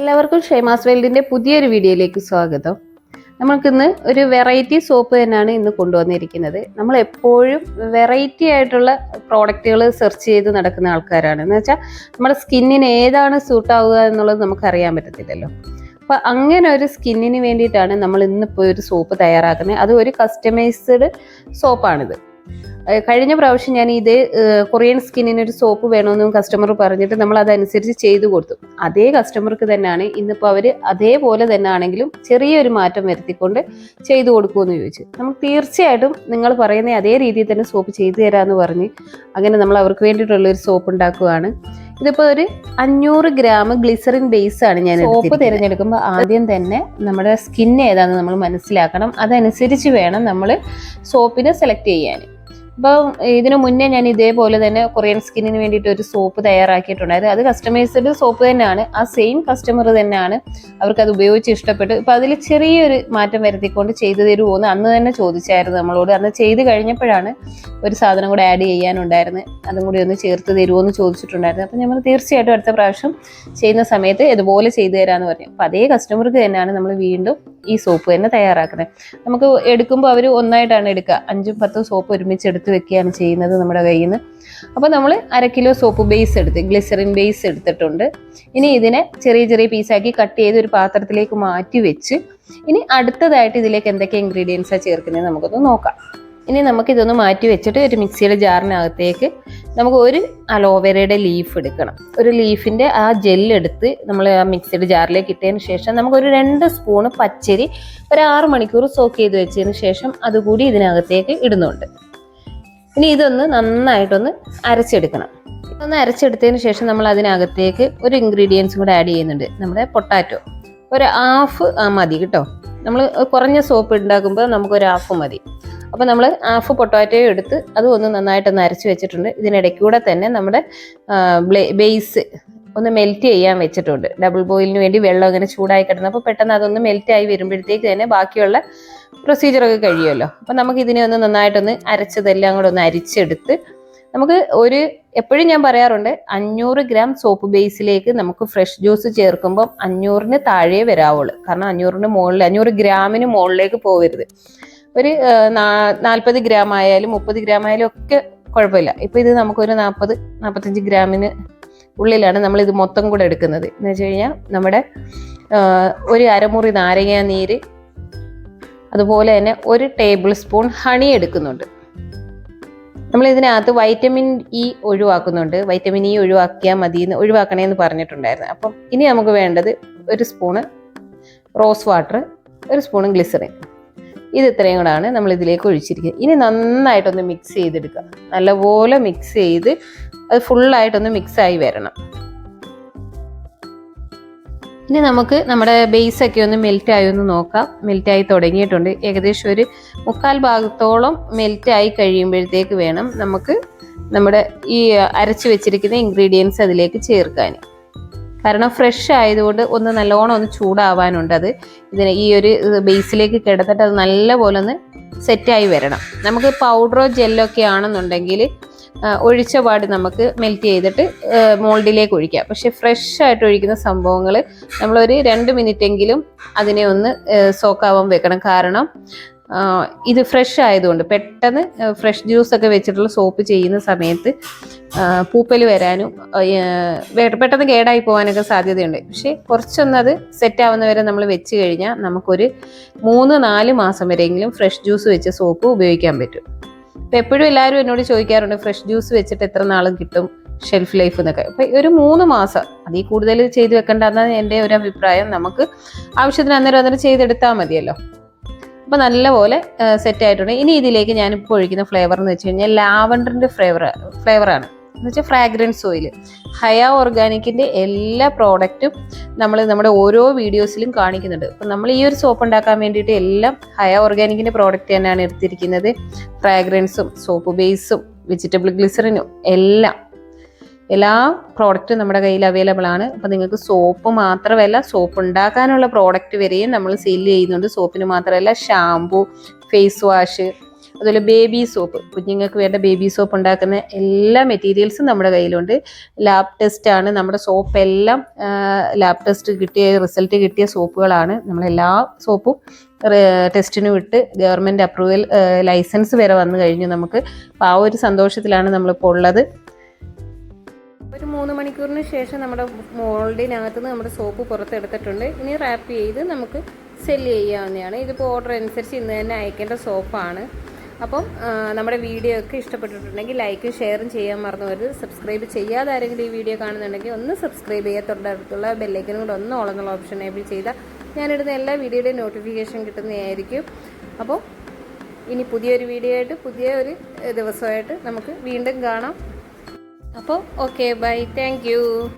എല്ലാവർക്കും ഷെയ്മാസ് വേൾഡിന്റെ പുതിയൊരു വീഡിയോയിലേക്ക് സ്വാഗതം. നമ്മൾക്കിന്ന് ഒരു വെറൈറ്റി സോപ്പ് തന്നെയാണ് ഇന്ന് കൊണ്ടുവന്നിരിക്കുന്നത്. നമ്മൾ എപ്പോഴും വെറൈറ്റി ആയിട്ടുള്ള പ്രോഡക്റ്റുകൾ സെർച്ച് ചെയ്ത് നടക്കുന്ന ആൾക്കാരാണ്. എന്ന് വെച്ചാൽ നമ്മുടെ സ്കിന്നിന് ഏതാണ് സൂട്ട് ആവുക എന്നുള്ളത് നമുക്ക് അറിയാൻ പറ്റത്തില്ലല്ലോ. അപ്പോൾ അങ്ങനെ ഒരു സ്കിന്നിന് വേണ്ടിയിട്ടാണ് നമ്മൾ ഇന്നിപ്പോൾ ഒരു സോപ്പ് തയ്യാറാക്കുന്നത്. അത് ഒരു കസ്റ്റമൈസ്ഡ് സോപ്പാണിത് കഴിഞ്ഞ പ്രാവശ്യം ഞാൻ ഇതേ കൊറിയൻ സ്കിന്നിന് ഒരു സോപ്പ് വേണമെന്നും കസ്റ്റമർ പറഞ്ഞിട്ട് നമ്മൾ അതനുസരിച്ച് ചെയ്തു കൊടുത്തു. അതേ കസ്റ്റമർക്ക് തന്നെയാണ് ഇന്നിപ്പോൾ അവർ അതേപോലെ തന്നെ ആണെങ്കിലും ചെറിയൊരു മാറ്റം വരുത്തിക്കൊണ്ട് ചെയ്തു കൊടുക്കുമെന്ന് ചോദിച്ചു. നമ്മൾ തീർച്ചയായിട്ടും നിങ്ങൾ പറയുന്ന അതേ രീതിയിൽ തന്നെ സോപ്പ് ചെയ്തു തരാമെന്ന് പറഞ്ഞ് അങ്ങനെ നമ്മൾ അവർക്ക് വേണ്ടിയിട്ടുള്ള ഒരു സോപ്പ് ഉണ്ടാക്കുകയാണ് ഇതിപ്പോൾ ഒരു അഞ്ഞൂറ് ഗ്രാം ഗ്ലിസറിൻ ബേസ് ആണ് ഞാൻ സോപ്പ് തിരഞ്ഞെടുക്കുമ്പോൾ ആദ്യം തന്നെ നമ്മുടെ സ്കിൻ ഏതാണെന്ന് നമ്മൾ മനസ്സിലാക്കണം. അതനുസരിച്ച് വേണം നമ്മൾ സോപ്പിനെ സെലക്ട് ചെയ്യാൻ. അപ്പോൾ ഇതിനു മുന്നേ ഞാൻ ഇതേപോലെ തന്നെ കൊറിയൻ സ്കിന്നിന് വേണ്ടിയിട്ട് ഒരു സോപ്പ് തയ്യാറാക്കിയിട്ടുണ്ടായിരുന്നു. അത് കസ്റ്റമൈസ്ഡ് സോപ്പ് തന്നെയാണ്. ആ സെയിം കസ്റ്റമർ തന്നെയാണ് അവർക്ക് അത് ഉപയോഗിച്ച് ഇഷ്ടപ്പെട്ടു. ഇപ്പോൾ അതിൽ ചെറിയൊരു മാറ്റം വരുത്തിക്കൊണ്ട് ചെയ്തു തരുമോ എന്ന് അന്ന് തന്നെ ചോദിച്ചായിരുന്നു നമ്മളോട്. അന്ന് ചെയ്ത് കഴിഞ്ഞപ്പോഴാണ് ഒരു സാധനം കൂടെ ആഡ് ചെയ്യാനുണ്ടായിരുന്നത് അതും കൂടി ഒന്ന് ചേർത്ത് തരുമോ എന്ന് ചോദിച്ചിട്ടുണ്ടായിരുന്നു. അപ്പോൾ നമ്മൾ തീർച്ചയായിട്ടും അടുത്ത പ്രാവശ്യം ചെയ്യുന്ന സമയത്ത് ഇതുപോലെ ചെയ്തു തരാമെന്ന് പറഞ്ഞു. അപ്പോൾ അതേ കസ്റ്റമർക്ക് തന്നെയാണ് നമ്മൾ വീണ്ടും ഈ സോപ്പ് തന്നെ തയ്യാറാക്കുന്നത്. നമുക്ക് എടുക്കുമ്പോൾ അവർ ഒന്നായിട്ടാണ് എടുക്കുക. അഞ്ചും പത്തും സോപ്പ് ഒരുമിച്ച് എടുത്ത് വെക്കുകയാണ് ചെയ്യുന്നത് നമ്മുടെ കയ്യിൽ നിന്ന് അപ്പോൾ നമ്മൾ അര കിലോ സോപ്പ് ബേസ് എടുത്ത് ഗ്ലിസറിൻ ബേസ് എടുത്തിട്ടുണ്ട്. ഇനി ഇതിനെ ചെറിയ ചെറിയ പീസാക്കി കട്ട് ചെയ്ത് ഒരു പാത്രത്തിലേക്ക് മാറ്റി വെച്ച് ഇനി അടുത്തതായിട്ട് ഇതിലേക്ക് എന്തൊക്കെ ഇൻഗ്രീഡിയൻസാണ് ചേർക്കുന്നത് നമുക്കൊന്ന് നോക്കാം. ഇനി നമുക്കിതൊന്ന് മാറ്റി വെച്ചിട്ട് ഒരു മിക്സിയുടെ ജാറിനകത്തേക്ക് നമുക്ക് ഒരു അലോവേരയുടെ ലീഫ് എടുക്കണം. ഒരു ലീഫിന്റെ ആ ജെല്ലെടുത്ത് നമ്മൾ ആ മിക്സിയുടെ ജാറിലേക്ക് ഇട്ടതിന് ശേഷം നമുക്കൊരു രണ്ട് സ്പൂണ് പച്ചരി ഒരു ആറ് മണിക്കൂർ സോക്ക് ചെയ്ത് വെച്ചതിന് ശേഷം അതുകൂടി ഇതിനകത്തേക്ക് ഇടുന്നുണ്ട്. ഇനി ഇതൊന്ന് നന്നായിട്ടൊന്ന് അരച്ചെടുക്കണം. ഒന്ന് അരച്ചെടുത്തതിന് ശേഷം നമ്മൾ അതിനകത്തേക്ക് ഒരു ഇൻഗ്രീഡിയൻസും കൂടെ ആഡ് ചെയ്യുന്നുണ്ട്. നമ്മുടെ പൊട്ടാറ്റോ ഒരു ഹാഫ് മതി കേട്ടോ. നമ്മൾ കുറഞ്ഞ സോപ്പ് ഉണ്ടാക്കുമ്പോൾ നമുക്കൊരു ഹാഫ് മതി. അപ്പോൾ നമ്മൾ ഹാഫ് പൊട്ടാറ്റോ എടുത്ത് അതും ഒന്ന് നന്നായിട്ട് അരച്ച് വെച്ചിട്ടുണ്ട്. ഇതിനിടയ്ക്കൂടെ തന്നെ നമ്മുടെ ബേസ് ഒന്ന് മെൽറ്റ് ചെയ്യാൻ വെച്ചിട്ടുണ്ട്. ഡബിൾ ബോയിലിന് വേണ്ടി വെള്ളം അങ്ങനെ ചൂടായി കിടന്നു. അപ്പോൾ പെട്ടെന്ന് അതൊന്ന് മെൽറ്റ് ആയി വരുമ്പോഴത്തേക്ക് തന്നെ ബാക്കിയുള്ള പ്രൊസീജിയറൊക്കെ കഴിയുമല്ലോ. അപ്പം നമുക്ക് ഇതിനെ ഒന്ന് നന്നായിട്ടൊന്ന് അരച്ചതെല്ലാം കൂടെ ഒന്ന് അരിച്ചെടുത്ത് നമുക്ക് ഒരു എപ്പോഴും ഞാൻ പറയാറുണ്ട് അഞ്ഞൂറ് ഗ്രാം സോപ്പ് ബേസിലേക്ക് നമുക്ക് ഫ്രഷ് ജ്യൂസ് ചേർക്കുമ്പം അഞ്ഞൂറിന് താഴെ വരാവുള്ളൂ. കാരണം അഞ്ഞൂറിന് മുകളിൽ അഞ്ഞൂറ് ഗ്രാമിന് മുകളിലേക്ക് പോകരുത് ഒരു നാൽപ്പത് ഗ്രാം ആയാലും മുപ്പത് ഗ്രാം ആയാലും ഒക്കെ കുഴപ്പമില്ല. ഇപ്പം ഇത് നമുക്കൊരു നാൽപ്പത് നാൽപ്പത്തഞ്ച് ഗ്രാമിന് ഉള്ളിലാണ് നമ്മൾ ഇത് മൊത്തം കൂടെ എടുക്കുന്നത്. എന്ന് വെച്ച് കഴിഞ്ഞാൽ നമ്മുടെ ഒരു അരമുറി നാരങ്ങ നീര് അതുപോലെ തന്നെ ഒരു ടേബിൾ സ്പൂൺ ഹണി എടുക്കുന്നുണ്ട്. നമ്മൾ ഇതിനകത്ത് വൈറ്റമിൻ ഇ ഒഴിവാക്കുന്നുണ്ട്. വൈറ്റമിൻ ഇ ഒഴിവാക്കിയാൽ മതി എന്ന് ഒഴിവാക്കണേന്ന് പറഞ്ഞിട്ടുണ്ടായിരുന്നു. അപ്പം ഇനി നമുക്ക് വേണ്ടത് ഒരു സ്പൂണ് റോസ് വാട്ടർ ഒരു സ്പൂണ് ഗ്ലിസറിൻ. ഇത് ഇത്രയും കൂടാണ് നമ്മൾ ഇതിലേക്ക് ഒഴിച്ചിരിക്കുന്നത്. ഇനി നന്നായിട്ടൊന്ന് മിക്സ് ചെയ്തെടുക്കുക. നല്ലപോലെ മിക്സ് ചെയ്ത് അത് ഫുള്ളായിട്ടൊന്ന് മിക്സായി വരണം. ഇനി നമുക്ക് നമ്മുടെ ബേസ് ഒക്കെ ഒന്ന് മെൽറ്റായി ഒന്ന് നോക്കാം. മെൽറ്റായി തുടങ്ങിയിട്ടുണ്ട്. ഏകദേശം ഒരു മുക്കാൽ ഭാഗത്തോളം മെൽറ്റായി കഴിയുമ്പോഴത്തേക്ക് വേണം നമുക്ക് നമ്മുടെ ഈ അരച്ച് വെച്ചിരിക്കുന്ന ഇൻഗ്രീഡിയൻസ് അതിലേക്ക് ചേർക്കാൻ. കാരണം ഫ്രഷ് ആയതുകൊണ്ട് ഒന്ന് നല്ലോണം ഒന്ന് ചൂടാവാനുണ്ട് അത്. ഇതിന് ഈ ഒരു ബേസിലേക്ക് കിടന്നിട്ട് അത് നല്ലപോലെ ഒന്ന് സെറ്റായി വരണം. നമുക്ക് പൗഡറോ ജെല്ലോ ഒക്കെ ആണെന്നുണ്ടെങ്കിൽ ഒഴിച്ച പാട് നമുക്ക് മെൽറ്റ് ചെയ്തിട്ട് മോൾഡിലേക്ക് ഒഴിക്കാം. പക്ഷെ ഫ്രഷ് ആയിട്ട് ഒഴിക്കുന്ന സംഭവങ്ങൾ നമ്മളൊരു രണ്ട് മിനിറ്റ് എങ്കിലും അതിനെ ഒന്ന് സോക്കാവാൻ വെക്കണം. കാരണം ഇത് ഫ്രഷ് ആയതുകൊണ്ട് പെട്ടെന്ന് ഫ്രഷ് ജ്യൂസ് ഒക്കെ വെച്ചിട്ടുള്ള സോപ്പ് ചെയ്യുന്ന സമയത്ത് പൂപ്പൽ വരാനും പെട്ടെന്ന് കേടായി പോകാനൊക്കെ സാധ്യതയുണ്ട്. പക്ഷേ കുറച്ചൊന്നത് സെറ്റ് ആവുന്നവരെ നമ്മൾ വെച്ച് കഴിഞ്ഞാൽ നമുക്കൊരു മൂന്ന് നാല് മാസം വരെയെങ്കിലും ഫ്രഷ് ജ്യൂസ് വെച്ച സോപ്പ് ഉപയോഗിക്കാൻ പറ്റും. ഇപ്പം എപ്പോഴും എല്ലാവരും എന്നോട് ചോദിക്കാറുണ്ട് ഫ്രഷ് ജ്യൂസ് വെച്ചിട്ട് എത്ര നാളും കിട്ടും ഷെൽഫ് ലൈഫ് എന്നൊക്കെ അപ്പം ഒരു മൂന്ന് മാസം അതിൽ കൂടുതൽ ചെയ്ത് വെക്കേണ്ടതെന്നാണ് എന്റെ ഒരു അഭിപ്രായം. നമുക്ക് ആവശ്യത്തിന് അന്നേരം അന്നേരം ചെയ്തെടുത്താൽ മതിയല്ലോ. അപ്പോൾ നല്ലപോലെ സെറ്റ് ആയിട്ടുണ്ട്. ഇനി ഇതിലേക്ക് ഞാൻ ഇപ്പോൾ ഒഴിക്കുന്ന ഫ്ലേവർ എന്ന് വെച്ച് കഴിഞ്ഞാൽ ലാവണ്ടറിന്റെ ഫ്ലേവർ ഫ്ലേവറാണ് എന്ന് വെച്ചാൽ ഫ്രാഗ്രൻസ് ഓയിൽ ഹയ ഓർഗാനിക്കിന്റെ എല്ലാ പ്രോഡക്റ്റും നമ്മൾ നമ്മുടെ ഓരോ വീഡിയോസിലും കാണിക്കുന്നുണ്ട്. അപ്പം നമ്മൾ ഈ ഒരു സോപ്പ് ഉണ്ടാക്കാൻ വേണ്ടിയിട്ട് എല്ലാം ഹയ ഓർഗാനിക്കിന്റെ പ്രോഡക്റ്റ് തന്നെയാണ് എടുത്തിരിക്കുന്നത്. ഫ്രാഗ്രൻസും സോപ്പ് ബേസും വെജിറ്റബിൾ ഗ്ലിസറിനും എല്ലാം എല്ലാ പ്രോഡക്റ്റും നമ്മുടെ കയ്യിൽ അവൈലബിൾ ആണ്. അപ്പോൾ നിങ്ങൾക്ക് സോപ്പ് മാത്രമല്ല സോപ്പ് ഉണ്ടാക്കാനുള്ള പ്രോഡക്റ്റ് വരെയും നമ്മൾ സെയിൽ ചെയ്യുന്നുണ്ട്. സോപ്പിന് മാത്രമല്ല ഷാംപൂ ഫേസ് വാഷ് അതുപോലെ ബേബി സോപ്പ് കുഞ്ഞുങ്ങൾക്ക് വേണ്ട ബേബി സോപ്പ് ഉണ്ടാക്കുന്ന എല്ലാ മെറ്റീരിയൽസും നമ്മുടെ കയ്യിലുണ്ട്. ലാബ് ടെസ്റ്റ് ആണ്. നമ്മുടെ സോപ്പ് എല്ലാം ലാബ് ടെസ്റ്റ് കിട്ടിയ റിസൾട്ട് കിട്ടിയ സോപ്പുകളാണ് നമ്മളെല്ലാ സോപ്പും ടെസ്റ്റിന് വിട്ട് ഗവൺമെന്റ് അപ്രൂവൽ ലൈസൻസ് വരെ വന്നു കഴിഞ്ഞു നമുക്ക്. അപ്പോൾ ആ ഒരു സന്തോഷത്തിലാണ് നമ്മളിപ്പോൾ ഉള്ളത്. ഒരു മൂന്ന് മണിക്കൂറിന് ശേഷം നമ്മുടെ മോൾഡിനകത്ത് നിന്ന് നമ്മുടെ സോപ്പ് പുറത്തെടുത്തിട്ടുണ്ട്. ഇനി റാപ്പ് ചെയ്ത് നമുക്ക് സെൽ ചെയ്യാവുന്നതാണ്. ഇതിപ്പോൾ ഓർഡർ അനുസരിച്ച് ഇന്ന് തന്നെ അയക്കേണ്ട സോപ്പാണ്. അപ്പം നമ്മുടെ വീഡിയോ ഒക്കെ ഇഷ്ടപ്പെട്ടിട്ടുണ്ടെങ്കിൽ ലൈക്കും ഷെയറും ചെയ്യാൻ മറന്നു വരുത് സബ്സ്ക്രൈബ് ചെയ്യാതെ ആരെങ്കിലും ഈ വീഡിയോ കാണുന്നുണ്ടെങ്കിൽ ഒന്ന് സബ്സ്ക്രൈബ് ചെയ്യാൻ തൊട്ടടുത്തുള്ള ബെല്ലൈക്കനും കൂടെ ഒന്ന് ഓളെന്നുള്ള ഓപ്ഷൻ എബിൾ ചെയ്താൽ ഞാനിടുന്ന എല്ലാ വീഡിയോയുടെയും നോട്ടിഫിക്കേഷൻ കിട്ടുന്നതായിരിക്കും. അപ്പോൾ ഇനി പുതിയൊരു വീഡിയോ ആയിട്ട് പുതിയ ഒരു ദിവസമായിട്ട് നമുക്ക് വീണ്ടും കാണാം. അപ്പോൾ ഓക്കെ ബൈ. താങ്ക്